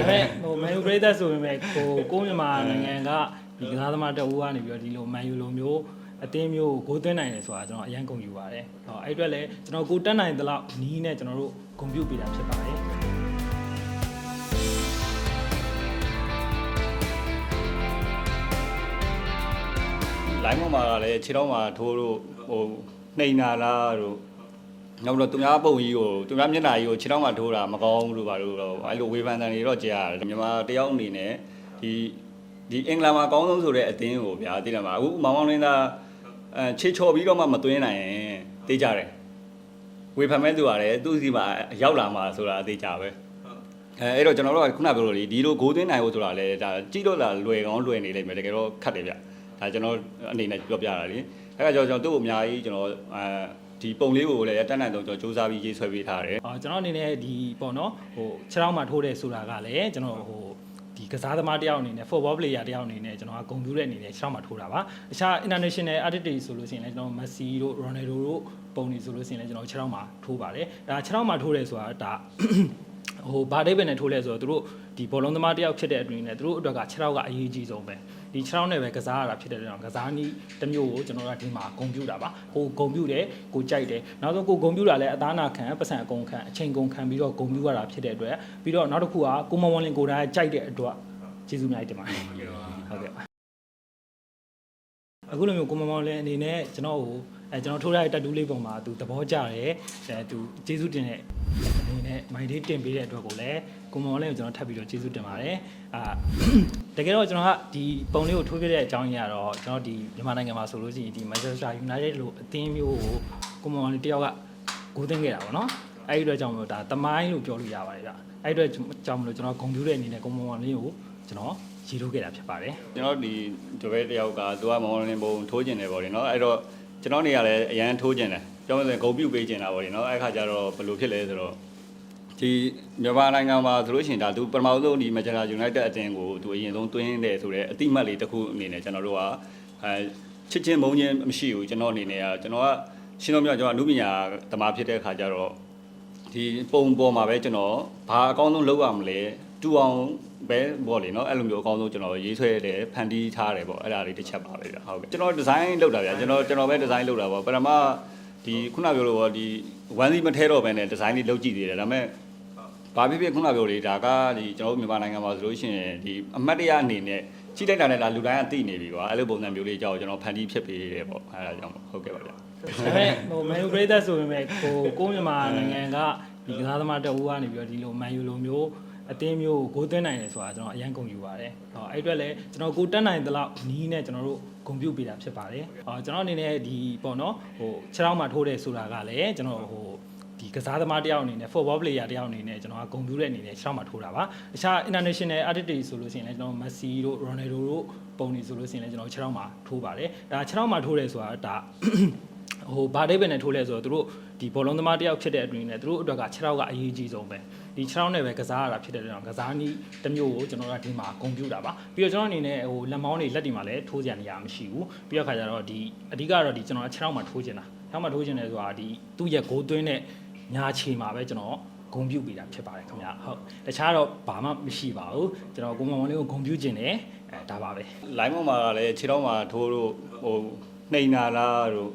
ဒါပေမဲ့ဟိုမန်ယူပရိသတ်ဆိုပေမဲ့ဟိုကိုမြန်မာနိုင်ငံကဒီကစားသမားတအူးကနေပြီးတော့ဒီလိုမန်ယူလိုမျိုးအသင်းမျိုးကိုဂိုးသွင်းနိုင်တယ်ဆိုတာကျွန်တော်အရင်ကုန်ယူပါတယ်ဟောအဲ့အတွက်လည်းကျွန်တော်ကိုတက်နိုင်သလောက်နီးနဲ့ကျွန်တော်တို့ဂုဏ်ပြုပေးတာဖြစ်ပါတယ်လိုင်းပေါ်မှာလည်းခြေထောက်မှာထိုးလို့ဟိုနှိမ်နာလားတို့ နောက်တော့သူများပုံကြီးကိုသူများမျက်နှာကြီးကိုခြေထောက်မှာထိုးတာမကောင်းဘူးလို့ပါလို့တော့အဲ့လိုဝေဖန်တန်တွေတော့ကြားရတယ်မြန်မာတယောက်အနေနဲ့ဒီဒီအင်္ဂလန်မှာအကောင်းဆုံးဆိုတဲ့အသင်းကိုဗျာသိတယ်မလားအခုမောင်မောင်လင်းသားအဲခြေချော်ပြီးတော့မှမသွင်းနိုင်ရင်တေးကြတယ်ဝေဖန်မဲ့သူရတယ်သူစီမှာရောက်လာမှာဆိုတာအသေးကြပဲအဲအဲ့တော့ကျွန်တော်တို့ကခုနပြောလို့လေဒီလိုဂိုးသွင်းနိုင်ဖို့ဆိုတာလေဒါကြည့်လို့လာလွယ်ကောင်းလွယ်နေလိမ့်မယ်တကယ်တော့ခက်တယ်ဗျဒါကျွန်တော်အနေနဲ့ပြောပြတာလေအဲ့ဒါကြောင့်ကျွန်တော်သူ့ကိုအများကြီးကျွန်တော်အဲ ဒီပုံလေးကိုလည်းတက်နိုင်တော့ကျွန်တော်စူးစမ်းပြီးရေးဆွဲပေးထားတယ်အော်ကျွန်တော်အနေနဲ့ဒီပေါ့နော်ဟိုခြေထောက်မှာထိုးတယ်ဆိုတာကလည်းကျွန်တော်ဟိုဒီကစားသမားတယောက်အနေနဲ့ football player တယောက်အနေနဲ့ကျွန်တော်ကဂုဏ်ပြုတဲ့အနေနဲ့ခြေထောက်မှာထိုးတာပါတခြား international artist တွေဆိုလို့ရှိရင်လည်းကျွန်တော် Messi တို့ Ronaldo တို့ပုံတွေဆိုလို့ရှိရင်လည်းကျွန်တော်ခြေထောက်မှာထိုးပါတယ်ဒါခြေထောက်မှာထိုးတယ်ဆိုတာဒါဟိုဘာဒိဗယ်နဲ့ထိုးလဲဆိုတော့သူတို့ ဒီဘောလုံးသမားတယောက်ဖြစ်တဲ့အတွင်းနဲ့သူတို့အတွက်ကခြေထောက်ကအရေးကြီးဆုံးပဲဒီခြေထောက်နဲ့ပဲကစားရတာဖြစ်တဲ့အတွက်ကြောင့်ကစားနည်းတစ်မျိုးကိုကျွန်တော်တို့ကဒီမှာဂုံပြူတာပါဟိုဂုံပြူတယ်ကိုကြိုက်တယ်နောက်ဆုံးကိုဂုံပြူတာလည်းအသားနာခံပတ်စံအကုန်ခံအချိန်ကုန်ခံပြီးတော့ဂုံပြူရတာဖြစ်တဲ့အတွက်ပြီးတော့နောက်တစ်ခုကကိုမဝွန်လင်ကိုတိုင်းကြိုက်တဲ့အတွက်ကျေးဇူးများတင်ပါတယ်ဟုတ်ကဲ့ပါ အခုလိုမျိုးကိုမမောင်လည်းအနေနဲ့ကျွန်တော်ကိုအဲကျွန်တော်ထိုးထားတဲ့တက်တူးလေးပုံမှာသူသဘောကျတယ်အဲသူကျေးဇူးတင်တဲ့အနေနဲ့မိုင်လေးတင်ပေးတဲ့အတွက်ကိုလည်းကိုမောင်လည်းကိုကျွန်တော်ထပ်ပြီးတော့ကျေးဇူးတင်ပါတယ်အာတကယ်တော့ကျွန်တော်ကဒီပုံလေးကိုထိုးပြတဲ့အကြောင်းကြီးကတော့ကျွန်တော်ဒီမြန်မာနိုင်ငံမှာဆိုလို့ရှိရင်ဒီ Manchester United လို့အသင်းမျိုးကိုကိုမောင်လေးတယောက်ကဂိုးသွင်းခဲ့တာပေါ့နော်အဲ့ဒီအတွက်ကြောင့်မလို့ဒါတမိုင်းလို့ပြောလို့ရပါတယ်ဗျအဲ့ဒီအတွက်ကြောင့်မလို့ကျွန်တော်ဂုံပြူတဲ့အနေနဲ့ကိုမောင်လေးကို ကျွန်တော်ရည်ထိုးခဲ့တာဖြစ်ပါတယ်ကျွန်တော်ဒီတပည့်တယောက်ကသူကမောင်လင်းပုံထိုးကျင်တယ်ပေါ့လေနော်အဲ့တော့ကျွန်တော်နေရလဲအရန်ထိုးကျင်တယ်ပြောမှဆိုရင်ဂုံပြုတ်ပေးကျင်တာပေါ့လေနော်အဲ့ခါကျတော့ဘယ်လိုဖြစ်လဲဆိုတော့ဒီမြန်မာနိုင်ငံမှာဆိုလို့ရှိရင်ဒါသူပထမဆုံးဒီ Manchester United အတင်းကိုသူအရင်ဆုံးတွင်းတယ်ဆိုတော့အတိမတ်လေးတစ်ခုအနေနဲ့ကျွန်တော်တို့ကအဲချစ်ချင်းမုန်းချင်းမရှိဘူးကျွန်တော်အနေနဲ့ကကျွန်တော်ကရှင်းတော့မြောက်ကျွန်တော်အမှုပညာသမားဖြစ်တဲ့အခါကျတော့ဒီပုံပေါ်မှာပဲကျွန်တော်ဘာအကောင်းဆုံးလုပ်ရမလဲ တူအောင်ပဲပေါ့လေနော်အဲ့လိုမျိုးအကောင်းဆုံးကျွန်တော်ရေးဆွဲတယ်ဖန်တီးထားတယ်ပေါ့အဲ့ဒါလေးတစ်ချက်ပါပဲဗျာဟုတ်ကဲ့ကျွန်တော်ဒီဇိုင်းလုပ်တာဗျာကျွန်တော်ကျွန်တော်ပဲဒီဇိုင်းလုပ်တာပေါ့ပထမဒီခုနပြောလို့ပေါ့ဒီဝမ်းစီမထဲတော့ပဲねဒီဇိုင်းလေးလုပ်ကြည့်သေးတယ်ဒါပေမဲ့ဘာဖြစ်ဖြစ်ခုနပြောလေဒါကဒီကျွန်တော်တို့မြန်မာနိုင်ငံမှာဆိုလို့ရှိရင်ဒီအမတ်တရားအနေနဲ့ကြီးတိုက်တာနဲ့လားလူတိုင်းကသိနေပြီကွာအဲ့လိုပုံစံမျိုးလေးကြောက်ကျွန်တော်ဖန်တီးဖြစ်ပေးတယ်ပေါ့အဲ့ဒါကြောင့်ဟုတ်ကဲ့ပါဗျာဒါပေမဲ့ဟိုမန်ယူပရိသတ်ဆိုပေမဲ့ဟိုကိုမြန်မာနိုင်ငံကဒီကစားသမားတအူးကနေပြီးတော့ဒီလိုမန်ယူလိုမျိုး အသင်းမျိုးကိုဂိုးသွင်းနိုင်တယ်ဆိုတာကျွန်တော်အရင်ကုန်ယူပါတယ်။ဟောအဲ့အတွက်လည်းကျွန်တော်ကိုတက်နိုင်သလောက်နီးနဲ့ကျွန်တော်တို့ဂုံပြုတ်ပေးတာဖြစ်ပါတယ်။ဟောကျွန်တော်အနေနဲ့ဒီပေါ့နော်ဟိုခြေထောက်မှာထိုးတယ်ဆိုတာကလည်းကျွန်တော်ဟိုဒီကစားသမားတယောက်အနေနဲ့ football player တယောက်အနေနဲ့ကျွန်တော်ကဂုံပြူတဲ့အနေနဲ့ခြေထောက်မှာထိုးတာပါ။တခြား international artist တွေဆိုလို့ရှိရင်လည်းကျွန်တော် Messi တို့ Ronaldo တို့ပုံတွေဆိုလို့ရှိရင်လည်းကျွန်တော်ခြေထောက်မှာထိုးပါတယ်။ဒါခြေထောက်မှာထိုးတယ်ဆိုတာဒါဟိုဘာဒိဗယ်နဲ့ထိုးလဲဆိုတော့သူတို့ဒီဘောလုံးသမားတယောက်ဖြစ်တဲ့အတွင်းနဲ့သူတို့အတွက်က6ထောက်ကအရေးကြီးဆုံးပဲ ဒီ6ထောက်နဲ့ပဲကစားရတာဖြစ်တဲ့အတွက်ကြောင့်ကစားနည်းတစ်မျိုးကိုကျွန်တော်တို့ကဒီမှာဂုံပြူတာပါပြီးတော့ကျွန်တော်အနေနဲ့ဟိုလက်မောင်းတွေလက်တွေမှာလည်းထိုးစရာနေရာမရှိဘူးပြီးတော့ခါကျတော့ဒီအဓိကတော့ဒီကျွန်တော်6ထောက်မှာထိုးချင်တာ6ထောက်မှာထိုးချင်တယ်ဆိုတာဒီသူ့ရဲ့ဂိုးသွင်းတဲ့ညာခြေမှာပဲကျွန်တော်ဂုံပြူပေးတာဖြစ်ပါတယ်ခင်ဗျာဟုတ်တခြားတော့ဘာမှမရှိပါဘူးကျွန်တော်ကိုမောင်မောင်လေးကိုဂုံပြူခြင်းတယ်အဲဒါပါပဲလိုင်းပေါ်မှာလည်းခြေထောက်မှာထိုးလို့ဟိုနှိမ်နာလားတို့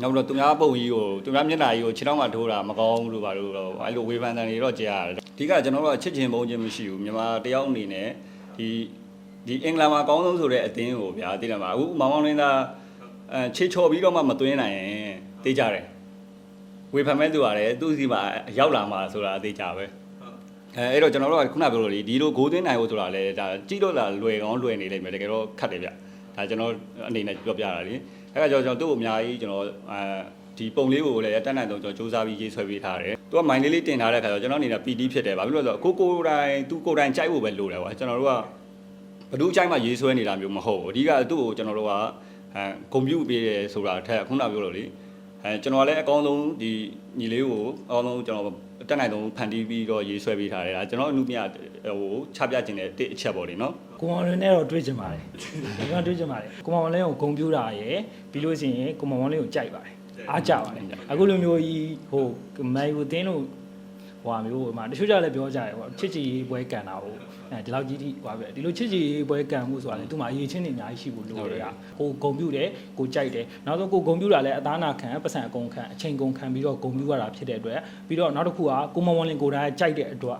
နောက်တော့သူများပုံကြီးကိုသူများမျက်နှာကြီးကိုခြေထောက်မှာထိုးတာမကောင်းဘူးလို့ပါလို့တော့အဲ့လိုဝေဖန်တန်တွေတော့ကြားရတယ်အဓိကကျွန်တော်တို့ကချစ်ချင်းမုန်းချင်းမရှိဘူးမြန်မာတယောက်အနေနဲ့ဒီဒီအင်္ဂလန်မှာအကောင်းဆုံးဆိုတဲ့အသင်းကိုဗျာသိတယ်မလားအခုမောင်မောင်လင်းသားအဲခြေချော်ပြီးတော့မှမသွင်းနိုင်ရင်သိကြတယ်ဝေဖန်မဲ့သူရတယ်သူစီမှာရောက်လာမှာဆိုတာသိကြပဲအဲအဲ့တော့ကျွန်တော်တို့ကခုနပြောလို့လေဒီလိုဂိုးသွင်းနိုင်ဖို့ဆိုတာလေဒါကြည့်လို့လာလွယ်ကောင်းလွယ်နေလိမ့်မယ်တကယ်တော့ခက်တယ်ဗျဒါကျွန်တော်အနေနဲ့ပြောပြတာလေ အဲ့ဒါကြောင့်ကျွန်တော်သူ့ကိုအများကြီးကျွန်တော်အဲဒီပုံလေးကိုလည်းတက်နိုင်တော့ကျွန်တော်စူးစမ်းပြီးရေးဆွဲပေးထားတယ်သူကမိုင်းလေးလေးတင်ထားတဲ့ခါကျတော့ကျွန်တော်အနေနဲ့ PD ဖြစ်တယ်ဘာဖြစ်လို့လဲဆိုတော့ကိုကိုတိုင်းသူကိုတိုင်းကြိုက်ဖို့ပဲလိုတယ်ကွာကျွန်တော်တို့ကဘဒုအကြိုက်မှရေးဆွဲနေတာမျိုးမဟုတ်ဘူးအဓိကသူ့ကိုကျွန်တော်တို့ကအဲကွန်ပျူတာပေးတယ်ဆိုတာထက်ခုနပြောလို့လေ အဲကျွန်တော်ကလည်းအကောင်းဆုံးဒီညီလေးကိုအကောင်းဆုံးကျွန်တော်တက်နိုင်ဆုံးဖန်တီးပြီးတော့ရေးဆွဲပေးထားတယ်ဒါကျွန်တော်အမှုမြဟိုချပြခြင်းတဲ့တစ်အချက်ပေါ့လေနော်ကိုမောင်လင်းနဲ့တော့တွေ့ကြပါတယ်ဒီကတွေ့ကြပါတယ်ကိုမောင်လင်းကိုဂုံပြူတာရယ်ပြီးလို့ရှိရင်ကိုမောင်လင်းကိုကြိုက်ပါတယ်အားကြပါတယ်အခုလိုမျိုးကြီးဟိုမန်ယူတင်းလို့ ဟဟိုဟာမျိုးဟိုမှာတချို့ကြလည်းပြောကြတယ်ပေါ့ချစ်ချီပွဲကန်တာဟုတ်အဲဒီလောက်ကြီးထိဟိုပါပဲဒီလိုချစ်ချီပွဲကန်မှုဆိုတာလေသူ့မှာအရေးချင်းတွေအများကြီးရှိဖို့လိုတယ်ကကိုဂုံပြူတယ်ကိုကြိုက်တယ်နောက်ဆုံးကိုဂုံပြူတာလည်းအသားနာခံပတ်စံအကုန်ခံအချိန်ကုန်ခံပြီးတော့ဂုံပြူရတာဖြစ်တဲ့အတွက်ပြီးတော့နောက်တစ်ခုကကိုမဝွန်လင်ကိုတိုင်းကြိုက်တဲ့အတွက်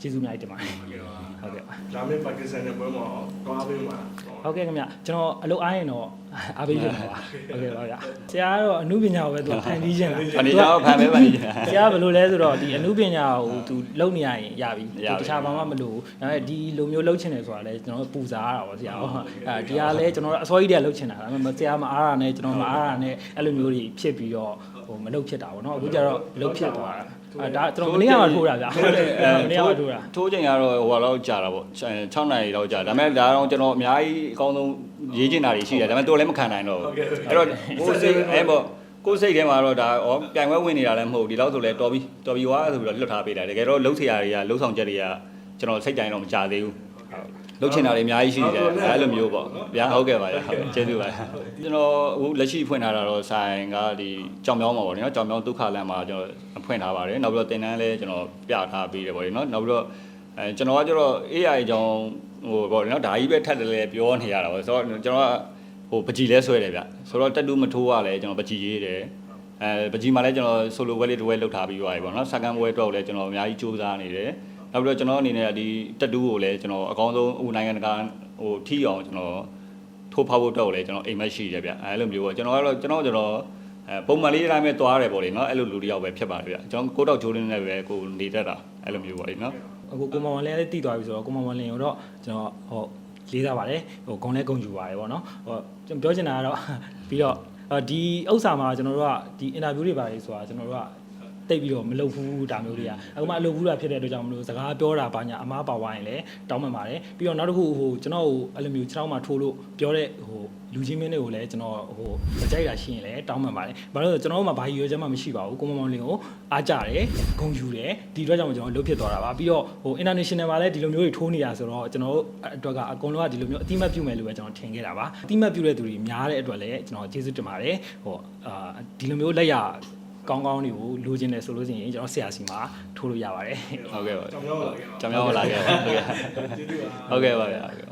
ကျေးဇူးအများကြီးတင်ပါတယ်ဟုတ်ကဲ့ပါလာမယ့်ပါကစ္စတန်နဲ့ပွဲမှာတော့အားပေးမှာ ဟုတ်ကဲ့ခင်ဗျကျွန်တော်အလုပ်အားရင်တော့အားပေးချင်ပါပါဟုတ်ကဲ့ပါဗျာဆရာကတော့အမှုပညာကိုပဲသူဖန်တီးခြင်းလားအနေနဲ့ဖန်ပဲပါနေကြဆရာဘယ်လိုလဲဆိုတော့ဒီအမှုပညာကိုသူလုပ်နေရရင်ရပြီရပြီတခြားဘာမှမလုပ်ဘူးဒါပေမဲ့ဒီလိုမျိုးလုပ်ချင်တယ်ဆိုတာလဲကျွန်တော်ပူစားရတာပေါ့ဆရာဟုတ်အဲဒီကလဲကျွန်တော်အစောကြီးတည်းကလုပ်ချင်တာဒါပေမဲ့ဆရာမအားရနဲ့ကျွန်တော်မအားရနဲ့အဲ့လိုမျိုးတွေဖြစ်ပြီးတော့ ဟိုမလုပ်ဖြစ်တာပေါ့နော်အခုကျတော့လုပ်ဖြစ်သွားတာအဲဒါကျွန်တော်မနေ့ကမှထိုးတာဗျာမနေ့ကမှထိုးတာထိုးချိန်ကတော့ဟိုတော့ကြာတာပေါ့6နိုင်တော့ကြာဒါပေမဲ့ဒါတော့ကျွန်တော်အများကြီးအကောင်းဆုံးရေးချင်တာတွေရှိတယ်ဒါပေမဲ့တော်လည်းမခံနိုင်တော့ဘူးအဲ့တော့ကိုယ်စိတ်အဲ့ပေါ့ကိုယ်စိတ်ထဲမှာတော့ဒါဩပြိုင်ပွဲဝင်နေတာလည်းမဟုတ်ဒီလောက်ဆိုလဲတော်ပြီတော်ပြီွားဆိုပြီးတော့လွတ်ထားပေးတာတကယ်တော့လှုပ်ဆရာတွေကလှုပ်ဆောင်ချက်တွေကကျွန်တော်စိတ်တိုင်းတော့မကြသေးဘူး လှုပ်ချင်တာတွေအများကြီးရှိနေတယ်အဲ့လိုမျိုးပေါ့ဗျာဟုတ်ကဲ့ပါဗျာဟုတ်ကဲ့ကျေးဇူးပါကျွန်တော်အခုလက်ရှိဖွင့်ထားတာတော့ဆိုင်ကဒီကြောင်မြောင်းမှာပေါ့နော်ကြောင်မြောင်းဒုက္ခလမ်းမှာကျွန်တော်ဖွင့်ထားပါတယ်နောက်ပြီးတော့တင်တန်းလည်းကျွန်တော်ပြထားပေးတယ်ပေါ့နော်နောက်ပြီးတော့အဲကျွန်တော်ကကျတော့ AI အကြောင်းဟိုပေါ့နော်ဒါကြီးပဲထပ်တယ်လေပြောနေရတာပေါ့ဆိုတော့ကျွန်တော်ကဟိုပကြီးလဲဆွဲတယ်ဗျဆိုတော့တက်တူးမထိုးရလဲကျွန်တော်ပကြီးရေးတယ်အဲပကြီးမှာလည်းကျွန်တော်ဆိုလိုဝဲလေးတစ်ဝဲလောက်ထားပြီးသွားပြီပေါ့နော်စကန်ဝဲတော့လည်းကျွန်တော်အများကြီးစူးစမ်းနေတယ် နောက်ပြီးတော့ကျွန်တော်အနေနဲ့ဒီတက်တူးကိုလည်းကျွန်တော်အကောင်းဆုံးဟိုနိုင်ငံတကာဟိုထီအောင်ကျွန်တော်ထိုးဖောက်ဖို့တော့လေကျွန်တော်အိမ်မက်ရှိတယ်ဗျအဲလိုမျိုးပေါ့ကျွန်တော်ကတော့ကျွန်တော်ကျွန်တော်အဲပုံမှန်လေးတိုင်းပဲသွားရတယ်ပေါ့လေနော်အဲ့လိုလူတစ်ယောက်ပဲဖြစ်ပါတယ်ဗျကျွန်တော်ကိုတော့ဂျိုးလင်းနဲ့ပဲကိုနေတတ်တာအဲ့လိုမျိုးပေါ့လေနော်အခုကိုမွန်လည်းတည်သွားပြီဆိုတော့ကိုမွန်လင်ကိုတော့ကျွန်တော်ဟိုလေးစားပါတယ်ဟိုဂုံလဲဂုံယူပါတယ်ဗောနော်ဟိုကျွန်တော်ပြောချင်တာကတော့ပြီးတော့အော်ဒီဥစ္စာမှာကျွန်တော်တို့ကဒီအင်တာဗျူးတွေပါတယ်ဆိုတာကျွန်တော်တို့က တိတ်ပြီးတော့မလုပ်ဘူးဒါမျိုးတွေကအခုမှအလုပ်ဘူးတာဖြစ်တဲ့အတွက်ကြောင့်မလို့စကားပြောတာပါညာအမားပါဝိုင်းလည်းတောင်းပန်ပါတယ်ပြီးတော့နောက်တစ်ခုဟိုကျွန်တော်ဟိုအဲ့လိုမျိုးကျွန်တော်မှထိုးလို့ပြောတဲ့ဟိုလူချင်းမင်းတွေကိုလည်းကျွန်တော်ဟိုမကြိုက်တာရှိရင်လည်းတောင်းပန်ပါတယ်ဘာလို့လဲဆိုတော့ကျွန်တော်တို့မှဘာကြီးရွေးချက်မှမရှိပါဘူးကိုမမောင်လင်ကိုအားကြတယ်ဂုံယူတယ်ဒီအတွက်ကြောင့်ကျွန်တော်လှုပ်ဖြစ်သွားတာပါပြီးတော့ဟို international မှာလည်းဒီလိုမျိုးတွေထိုးနေတာဆိုတော့ကျွန်တော်တို့အတွက်ကအကုန်လုံးကဒီလိုမျိုးအတိမတ်ပြုမယ်လို့ပဲကျွန်တော်ထင်ခဲ့တာပါအတိမတ်ပြုတဲ့သူတွေများတဲ့အတွက်လည်းကျွန်တော်ကျေးဇူးတင်ပါတယ်ဟိုအာဒီလိုမျိုးလက်ရ ကောင်းကောင်းတွေကိုလိုချင်တယ်ဆိုလို့ရှိရင်ကျွန်တော်ဆရာစီမှာထိုးလို့ရပါတယ်ဟုတ်ကဲ့ပါကြောင်မြောင်းလာခဲ့ပါကြောင်မြောင်းလာခဲ့ပါဟုတ်ကဲ့ကျေးဇူးပါဟုတ်ကဲ့ပါဗျာဟုတ်ကဲ့